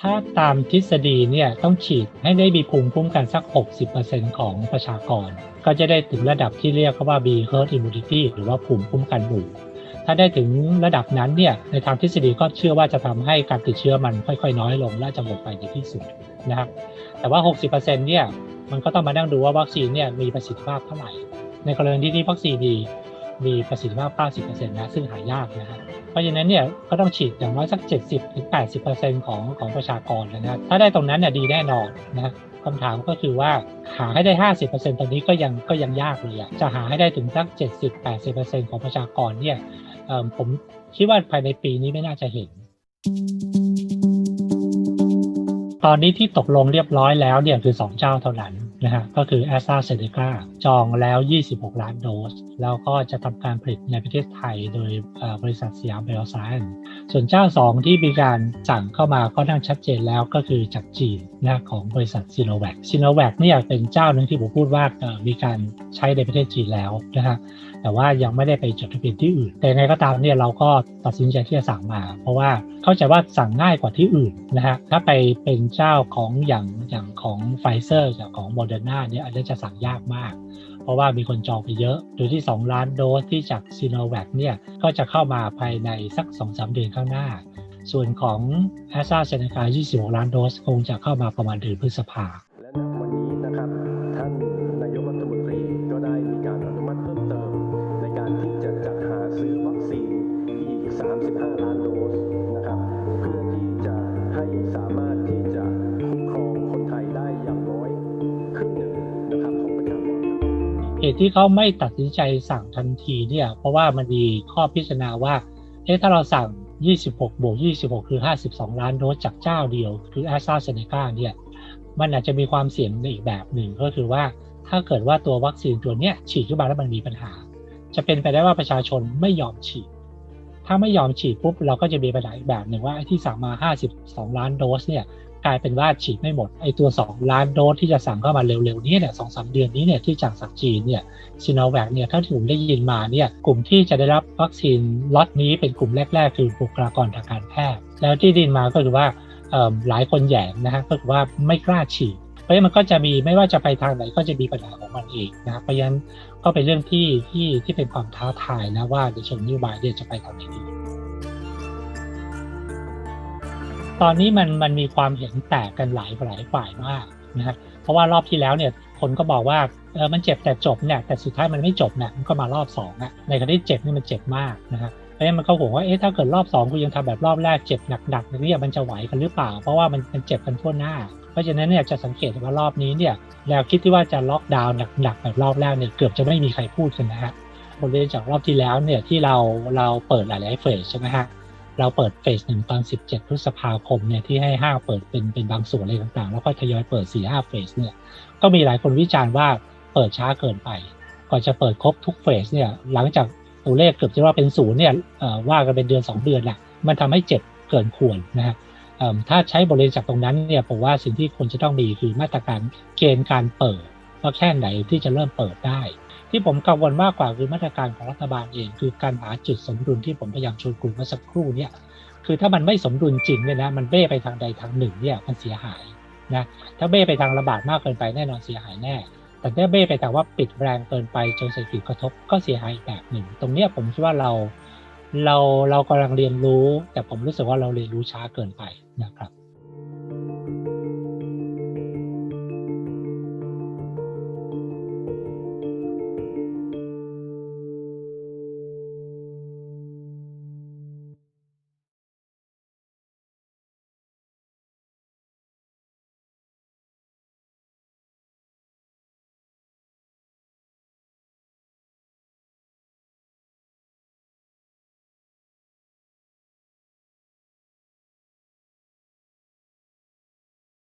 ถ้าตามทฤษฎีเนี่ยต้องฉีดให้ได้มีภูมิคุ้มกันสัก 60%ของประชากร ก็จะได้ถึงระดับที่เรียกว่า B herd immunity หรือว่าภูมิคุ้มกันหมู่ ถ้าได้ถึงระดับนั้นเนี่ยในทางทฤษฎีก็เชื่อว่าจะทำให้การติดเชื้อมันค่อยๆ น้อยลงและจะหมดไปในที่สุดนะครับแต่ว่า 60%เนี่ยมันก็ต้องมานั่งดูว่าวัคซีนเนี่ยมีประสิทธิภาพเท่าไหร่ ในกรณีที่วัคซีนดีมีประสิทธิภาพ 90%นะซึ่งหายากนะฮะ เพราะฉะนั้นเนี่ยก็ต้องฉีดอย่างน้อยสัก 70-80%ของของประชากรนะครับถ้าได้ตรงนั้นเนี่ยดีแน่นอนนะคำถามก็คือว่าหาให้ได้ 50%ตอนนี้ก็ยังก็ยังยากเลยอะจะหาให้ได้ถึงสัก 70-80%ของประชากรเนี่ยผมคิดว่าภายในปีนี้ไม่น่าจะเห็น ตอนนี้ที่ตกลงเรียบร้อยแล้วเนี่ยคือ 2 เจ้าเท่านั้น นะฮะก็คือ a s t r a z เซ e c a จองแล้ว 26 ล้านโดส แล้วก็จะทำการผลิตในประเทศไทยโดยบริษัทสยามไบโอไซเอนส่วนเจ้า 2 ที่มีการสั่งเข้ามาก็นั่งชัดเจนแล้วก็คือจากจีนนะของบริษัทซีโนแวคซีโนแวคเนี่ยเป็นเจ้าหนึ่งที่ผมพูดว่ามีการใช้ในประเทศจีนแล้วนะฮะ แต่ว่ายังไม่ได้ไปจดทะเบียนที่อื่น แต่ยังไงก็ตามเนี่ยเราก็ตัดสินใจที่จะสั่งมา เพราะว่าเข้าใจว่าสั่งง่ายกว่าที่อื่นนะฮะถ้าไปเป็นเจ้าของอย่างอย่างของไฟเซอร์อย่างของโมเดอร์นาเนี่ยอันนี้จะสั่งยากมาก เพราะว่ามีคนจองไปเยอะโดยที่ 2 ล้านโดสที่จากซีโนแวคเนี่ยก็จะเข้ามาภายในสัก 2-3 เดือนข้างหน้าส่วนของ a s t r a z เซ e c a 26 ล้านโดส คงจะเข้ามาประมาณเดือนพฤษภา และวันนี้นะครับ ท่านนายกรัฐมนตรีก็ได้มีการ 35 ล้านโดสนะครับ เพื่อที่จะให้สามารถที่จะคุ้มครองคนไทยได้อย่างน้อยครึ่งหนึ่งนะครับของประชากรเหตุที่เขาไม่ตัดสินใจสั่งทันทีเนี่ย เพราะว่ามันมีข้อพิจารณาว่าเอ๊ะถ้าเราสั่ง 26บวก26 คือ 52 ล้านโดสจากเจ้าเดียว คือ a s t r a z เซ e c a เนี่ย มันอาจจะมีความเสี่ยงในอีกแบบหนึ่งก็คือว่าถ้าเกิดว่าตัววัคซีนตัวเนี้ยฉีดขึ้นมาแล้วมันมีปัญหา จะเป็นไปได้ว่าประชาชนไม่ยอมฉีด ถ้าไม่ยอมฉีดปุ๊บเราก็จะมีปัญหาอีกแบบหนึ่งว่าไอ้ที่สั่งมา 52 ล้านโดสเนี่ยกลายเป็นว่าฉีดไม่หมดไอ้ตัว 2 ล้านโดสที่จะสั่งเข้ามาเร็วๆนี้เนี่ยสองสเดือนนี้เนี่ยที่จากจากจีนเนี่ยซีโนแวคเนี่ยถ้าที่ผมได้ยินมาเนี่ยกลุ่มที่จะได้รับวัคซีนล็อตนี้เป็นกลุ่มแรก ๆ คือบุคลากรทางการแพทย์แล้วที่ดินมาก็คือว่าหลายคนแย่งนะฮะก็คือว่าไม่กล้าฉีด เพราะฉะนั้นมันก็จะมีไม่ว่าจะไปทางไหนก็จะมีปัญหาของมันเองนะครับเพราะฉะนั้นก็เป็นเรื่องที่ที่ที่เป็นความท้าทายนะว่าในเชิงนโยบายเนี่ยจะไปทางไหนดีตอนนี้มันมันมีความเห็นแตกกันหลายหลายฝ่ายมากนะครับเพราะว่ารอบที่แล้วเนี่ยคนก็บอกว่าเออมันเจ็บแต่จบเนี่ยแต่สุดท้ายมันไม่จบเนี่ยมันก็มารอบสองอะในขณะที่เจ็บนี่มันเจ็บมากนะครับเพราะฉะนั้นมันก็ห่วงว่าเอ๊ะถ้าเกิดรอบสองกูยังทำแบบรอบแรกเจ็บหนักๆเนี่ยมันจะไหวกันหรือเปล่า เพราะว่ามันมันเจ็บกันทั่วหน้า เพราะฉะนั้นเนี่ยจะสังเกตว่ารอบนี้เนี่ยแนวคิดที่ว่าจะล็อกดาวน์หนักๆแบบรอบแรกเนี่ยเกือบจะไม่มีใครพูดกันนะฮะบทเรียนจากรอบที่แล้วเนี่ยที่เราเราเปิดหลายๆเฟสใช่ไหมฮะเราเปิดเฟสหนึ่งตอน 17 พฤษภาคมเนี่ยที่ให้ห้างเปิดเป็นเป็นบางส่วนอะไรต่างๆ แล้วค่อยทยอยเปิด 4 5 เฟสเนี่ยก็มีหลายคนวิจารณ์ว่าเปิดช้าเกินไป ก่อนจะเปิดครบทุกเฟสเนี่ยหลังจากตัวเลขเกือบจะว่าเป็นศูนย์เนี่ยว่ากันเป็นเดือน 2 เดือนแหละมันทำให้เจ็บเกินควรนะฮะ ถ้าใช้บทเรียนจากตรงนั้นเนี่ยผมว่าสิ่งที่ควรจะต้องมีคือมาตรการเกณฑ์การเปิดว่าแค่ไหนที่จะเริ่มเปิดได้ ที่ผมกังวลมากกว่าคือมาตรการของรัฐบาลเอง คือการหาจุดสมดุลที่ผมพยายามชวนกลุ่มเมื่อสักครู่เนี่ยคือถ้ามันไม่สมดุลจริงเนี่ยนะมันเบ้ไปทางใดทางหนึ่งเนี่ยมันเสียหายนะถ้าเบ้ไปทางระบาดมากเกินไปแน่นอนเสียหายแน่ แต่ถ้าเบ้ไปทางว่าปิดแรงเกินไปจนเศรษฐกิจกระทบก็เสียหายอีกแบบหนึ่ง ตรงเนี้ยผมคิดว่าเรา เราเรากำลังเรียนรู้ แต่ผมรู้สึกว่าเราเรียนรู้ช้าเกินไปนะครับ